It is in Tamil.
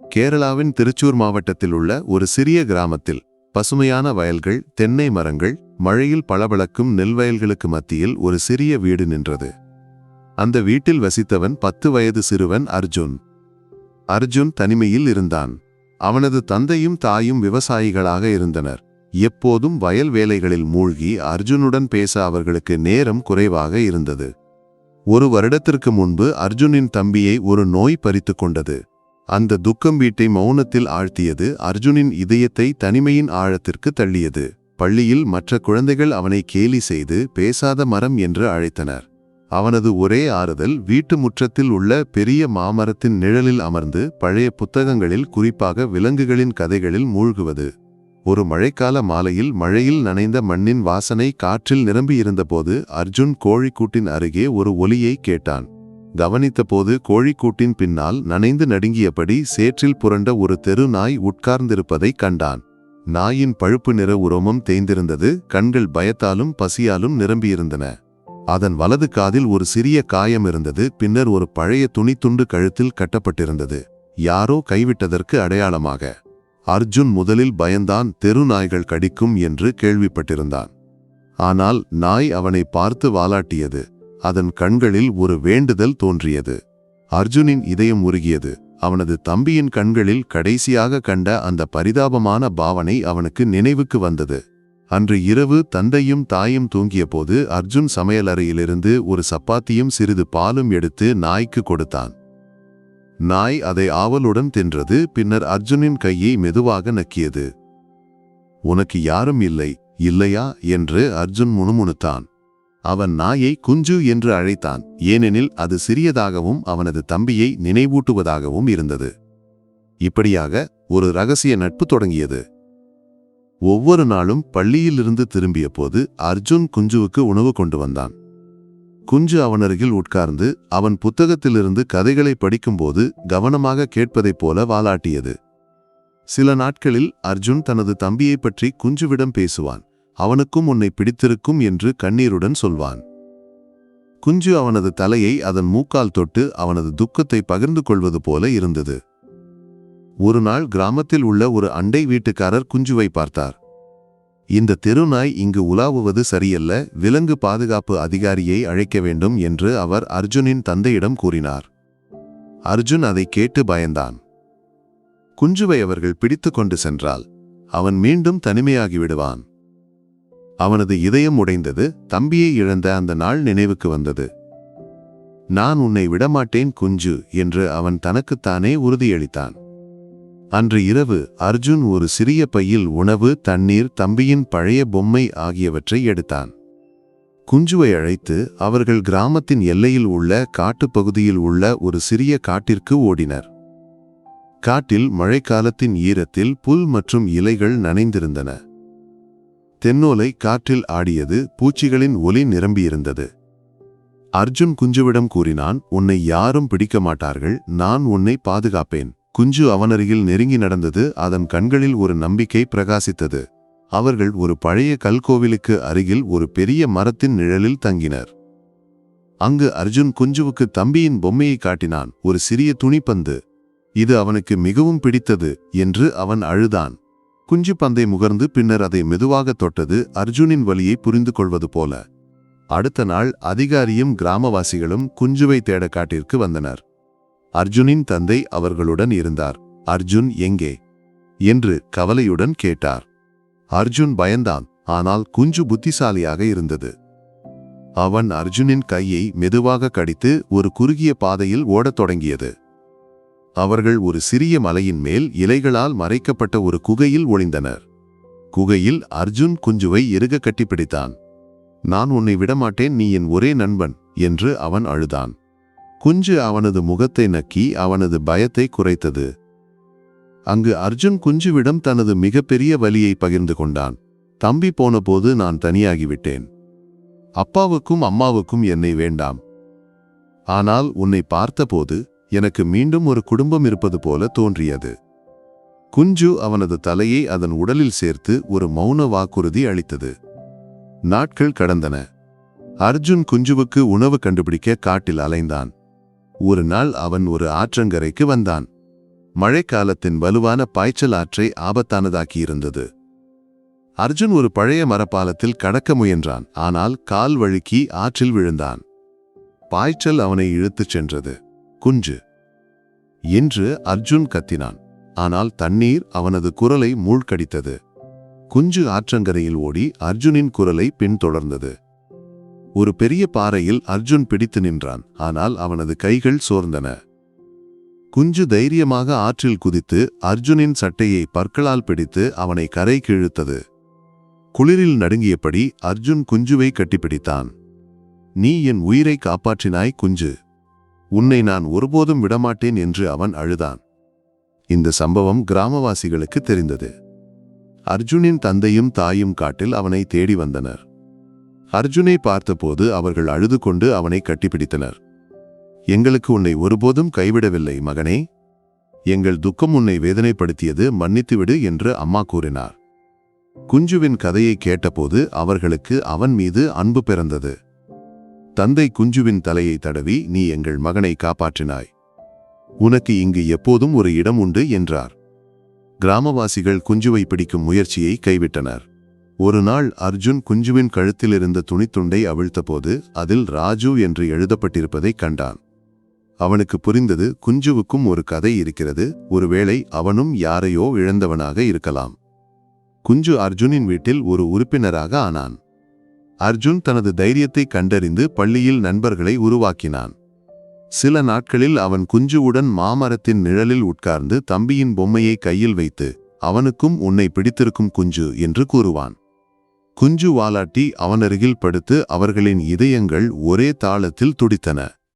கேரளாவின் திருச்சூர் மாவட்டத்தில் உள்ள ஒரு சிறிய கிராமத்தில் பசுமையான வயல்கள் தென்னை மரங்கள் மழையில் பளபளக்கும் நெல் வயல்களுக்கு மத்தியில் ஒரு சிறிய வீடு நின்றது. அந்த வீட்டில் வசித்தவன் பத்து வயது சிறுவன் அர்ஜுன். அர்ஜுன் தனிமையில் இருந்தான். அவனது தந்தையும் தாயும் விவசாயிகளாக இருந்தனர். எப்போதும் வயல் வேலைகளில் மூழ்கி அர்ஜுனுடன் பேச அவர்களுக்கு நேரம் குறைவாக இருந்தது. ஒரு வருடத்திற்கு முன்பு அர்ஜுனின் தம்பியை ஒரு நோய் பறித்துக் கொண்டது. அந்த துக்கம் வீட்டை மௌனத்தில் ஆழ்த்தியது அர்ஜுனின் இதயத்தை தனிமையின் ஆழத்திற்கு தள்ளியது. பள்ளியில் மற்ற குழந்தைகள் அவனை கேலி செய்து பேசாத மரம் என்று அழைத்தனர். அவனது ஒரே ஆறுதல் வீட்டு முற்றத்தில் உள்ள பெரிய மாமரத்தின் நிழலில் அமர்ந்து பழைய புத்தகங்களில் குறிப்பாக விலங்குகளின் கதைகளில் மூழ்குவது. ஒரு மழைக்கால மாலையில் மழையில் நனைந்த மண்ணின் வாசனை காற்றில் நிரம்பியிருந்தபோது அர்ஜுன் கோழிக்கூட்டின் அருகே ஒரு ஒலியை கேட்டான். கவனித்தபோது கோழிக்கூட்டின் பின்னால் நனைந்து நடுங்கியபடி சேற்றில் புரண்ட ஒரு தெரு நாய் உட்கார்ந்திருப்பதை கண்டான். நாயின் பழுப்பு நிற உரோமம் தேய்ந்திருந்தது கண்கள் பயத்தாலும் பசியாலும் நிரம்பியிருந்தன. அதன் வலது காதில் ஒரு சிறிய காயம் இருந்தது பின்னர் ஒரு பழைய துணித்துண்டு கழுத்தில் கட்டப்பட்டிருந்தது. யாரோ கைவிட்டதற்கு அடையாளமாக. அர்ஜுன் முதலில் பயந்தான் தெரு நாய்கள் கடிக்கும் என்று கேள்விப்பட்டிருந்தான். ஆனால் நாய் அவனை பார்த்து வாலாட்டியது. அதன் கண்களில் ஒரு வேண்டுதல் தோன்றியது. அர்ஜுனின் இதயம் உருகியது. அவனது தம்பியின் கண்களில் கடைசியாக கண்ட அந்த பரிதாபமான பாவனை அவனுக்கு நினைவுக்கு வந்தது. அன்று இரவு தந்தையும் தாயும் தூங்கியபோது அர்ஜுன் சமையலறையிலிருந்து ஒரு சப்பாத்தியும் சிறிது பாலும் எடுத்து நாய்க்கு கொடுத்தான். நாய் அதை ஆவலுடன் தின்றது பின்னர் அர்ஜுனின் கையை மெதுவாக நக்கியது. உனக்கு யாரும் இல்லை இல்லையா? என்று அர்ஜுன் முணுமுணுத்தான். அவன் நாயை குஞ்சு என்று அழைத்தான். ஏனெனில் அது சிறியதாகவும் அவனது தம்பியை நினைவூட்டுவதாகவும் இருந்தது. இப்படியாக ஒரு ரகசிய நட்பு தொடங்கியது. ஒவ்வொரு நாளும் பள்ளியிலிருந்து திரும்பிய போது அர்ஜுன் குஞ்சுவுக்கு உணவு கொண்டு வந்தான். குஞ்சு அவனருகில் உட்கார்ந்து அவன் புத்தகத்திலிருந்து கதைகளை படிக்கும்போது கவனமாக கேட்பதைப் போல வாலாட்டியது. சில நாட்களில் அர்ஜுன் தனது தம்பியைப் பற்றி குஞ்சுவிடம் பேசுவான். அவனுக்கும் உன்னை பிடித்திருக்கும் என்று கண்ணீருடன் சொல்வான். குஞ்சு அவனது தலையை அதன் மூக்கால் தொட்டு அவனது துக்கத்தை பகிர்ந்து கொள்வது போல இருந்தது. ஒரு நாள் கிராமத்தில் உள்ள ஒரு அண்டை வீட்டுக்காரர் குஞ்சுவை பார்த்தார். இந்த தெருநாய் இங்கு உலாவுவது சரியல்ல விலங்கு பாதுகாப்பு அதிகாரியை அழைக்க வேண்டும் என்று அவர் அர்ஜுனின் தந்தையிடம் கூறினார். அர்ஜுன் அதை கேட்டு பயந்தான். குஞ்சுவை அவர்கள் பிடித்து கொண்டு சென்றால் அவன் மீண்டும் தனிமையாகிவிடுவான் அவனது இதயம் உடைந்தது தம்பியை இழந்த அந்த நாள் நினைவுக்கு வந்தது. நான் உன்னை விடமாட்டேன் குஞ்சு என்று அவன் தனக்குத்தானே உறுதியளித்தான். அன்று இரவு அர்ஜுன் ஒரு சிறிய பையில் உணவு தண்ணீர் தம்பியின் பழைய பொம்மை ஆகியவற்றை எடுத்தான். குஞ்சுவை அழைத்து அவர்கள் கிராமத்தின் எல்லையில் உள்ள காட்டுப்பகுதியில் உள்ள ஒரு சிறிய காட்டிற்கு ஓடினர். காட்டில் மழைக்காலத்தின் ஈரத்தில் புல் மற்றும் இலைகள் நனைந்திருந்தன. தென்னோலை காற்றில் ஆடியது பூச்சிகளின் ஒலி நிரம்பியிருந்தது. அர்ஜுன் குஞ்சுவிடம் கூறினான் உன்னை யாரும் பிடிக்க மாட்டார்கள் நான் உன்னை பாதுகாப்பேன். குஞ்சு அவனருகில் நெருங்கி நடந்தது அதன் கண்களில் ஒரு நம்பிக்கை பிரகாசித்தது. அவர்கள் ஒரு பழைய கல்கோவிலுக்கு அருகில் ஒரு பெரிய மரத்தின் நிழலில் தங்கினர். அங்கு அர்ஜுன் குஞ்சுவுக்கு தம்பியின் பொம்மையை காட்டினான் ஒரு சிறிய துணிப்பந்து இது அவனுக்கு மிகவும் பிடித்தது என்று அவன் அழுதான். குஞ்சு பந்தை முகர்ந்து பின்னர் அதை மெதுவாக தொட்டது அர்ஜுனின் வழியை புரிந்து கொள்வது போல. அடுத்த நாள் அதிகாரியும் கிராமவாசிகளும் குஞ்சுவை தேட காட்டிற்கு வந்தனர். அர்ஜுனின் தந்தை அவர்களுடன் இருந்தார். அர்ஜுன் எங்கே என்று கவலையுடன் கேட்டார். அர்ஜுன் பயந்தான். ஆனால் குஞ்சு புத்திசாலியாக இருந்தது. அவன் அர்ஜுனின் கையை மெதுவாக கடித்து ஒரு குறுகிய பாதையில் ஓடத் தொடங்கியது. அவர்கள் ஒரு சிறிய மலையின் மேல் இலைகளால் மறைக்கப்பட்ட ஒரு குகையில் ஒளிந்தனர். குகையில் அர்ஜுன் குஞ்சுவை எருக கட்டிப்பிடித்தான். நான் உன்னை விடமாட்டேன் நீ என் ஒரே நண்பன் என்று அவன் அழுதான். குஞ்சு அவனது முகத்தை நக்கி அவனது பயத்தை குறைத்தது. அங்கு அர்ஜுன் குஞ்சுவிடம் தனது மிகப்பெரிய வலியை பகிர்ந்து கொண்டான். தம்பி போனபோது நான் தனியாகிவிட்டேன். அப்பாவுக்கும் அம்மாவுக்கும் என்னை வேண்டாம். ஆனால் உன்னை பார்த்தபோது எனக்கு மீண்டும் ஒரு குடும்பம் இருப்பது போல தோன்றியது. குஞ்சு அவனது தலையை அதன் உடலில் சேர்த்து ஒரு மௌன வாக்குறுதி அளித்தது. நாட்கள் கடந்தன. அர்ஜுன் குஞ்சுவுக்கு உணவு கண்டுபிடிக்க காட்டில் அலைந்தான். ஒரு நாள் அவன் ஒரு ஆற்றங்கரைக்கு வந்தான். மழைக்காலத்தின் வலுவான பாய்ச்சல் ஆற்றை ஆபத்தானதாக்கியிருந்தது. அர்ஜுன் ஒரு பழைய மரப்பாலத்தில் கடக்க முயன்றான் ஆனால் கால் வழுக்கி ஆற்றில் விழுந்தான். பாய்ச்சல் அவனை இழுத்துச் சென்றது. குஞ்சு என்று அர்ஜுன் கத்தினான். ஆனால் தண்ணீர் அவனது குரலை மூழ்கடித்தது. குஞ்சு ஆற்றங்கரையில் ஓடி அர்ஜுனின் குரலை பின்தொடர்ந்தது. ஒரு பெரிய பாறையில் அர்ஜுன் பிடித்து நின்றான். ஆனால் அவனது கைகள் சோர்ந்தன. குஞ்சு தைரியமாக ஆற்றில் குதித்து அர்ஜுனின் சட்டையை பற்களால் பிடித்து அவனை கரை கிழுத்தது. குளிரில் நடுங்கியபடி அர்ஜுன் குஞ்சுவை கட்டிப்பிடித்தான். நீ என் உயிரை காப்பாற்றினாய் குஞ்சு. உன்னை நான் ஒருபோதும் விடமாட்டேன் என்று அவன் அழுதான். இந்த சம்பவம் கிராமவாசிகளுக்கு தெரிந்தது. அர்ஜுனின் தந்தையும் தாயும் காட்டில் அவனை தேடி வந்தனர். அர்ஜுனை பார்த்தபோது அவர்கள் அழுது கொண்டு அவனை கட்டிப்பிடித்தனர். எங்களுக்கு உன்னை ஒருபோதும் கைவிடவில்லை மகனே. எங்கள் துக்கம் உன்னை வேதனைப்படுத்தியது மன்னித்துவிடு என்று அம்மா கூறினார். குஞ்சுவின் கதையை கேட்டபோது அவர்களுக்கு அவன் மீது அன்பு பிறந்தது. தந்தை குஞ்சுவின் தலையை தடவி நீ எங்கள் மகனை காப்பாற்றினாய். உனக்கு இங்கு எப்போதும் ஒரு இடம் உண்டு என்றார். கிராமவாசிகள் குஞ்சுவை பிடிக்கும் முயற்சியை கைவிட்டனர். ஒரு நாள் அர்ஜுன் குஞ்சுவின் கழுத்தில் இருந்த துணித்துண்டை அவிழ்த்தபோது அதில் ராஜு என்று எழுதப்பட்டிருப்பதைக் கண்டான். அவனுக்கு புரிந்தது குஞ்சுவுக்கும் ஒரு கதை இருக்கிறது ஒருவேளை அவனும் யாரையோ இழந்தவனாக இருக்கலாம். குஞ்சு அர்ஜுனின் வீட்டில் ஒரு உறுப்பினராக ஆனான். அர்ஜுன் தனது தைரியத்தை கண்டறிந்து பள்ளியில் நண்பர்களை உருவாக்கினான். சில நாட்களில் அவன் குஞ்சுவுடன் மாமரத்தின் நிழலில் உட்கார்ந்து தம்பியின் பொம்மையை கையில் வைத்து அவனுக்கும் உன்னை பிடித்திருக்கும் குஞ்சு என்று கூறுவான். குஞ்சு வாலாட்டி அவனருகில் படுத்து அவர்களின் இதயங்கள் ஒரே தாளத்தில் துடித்தன.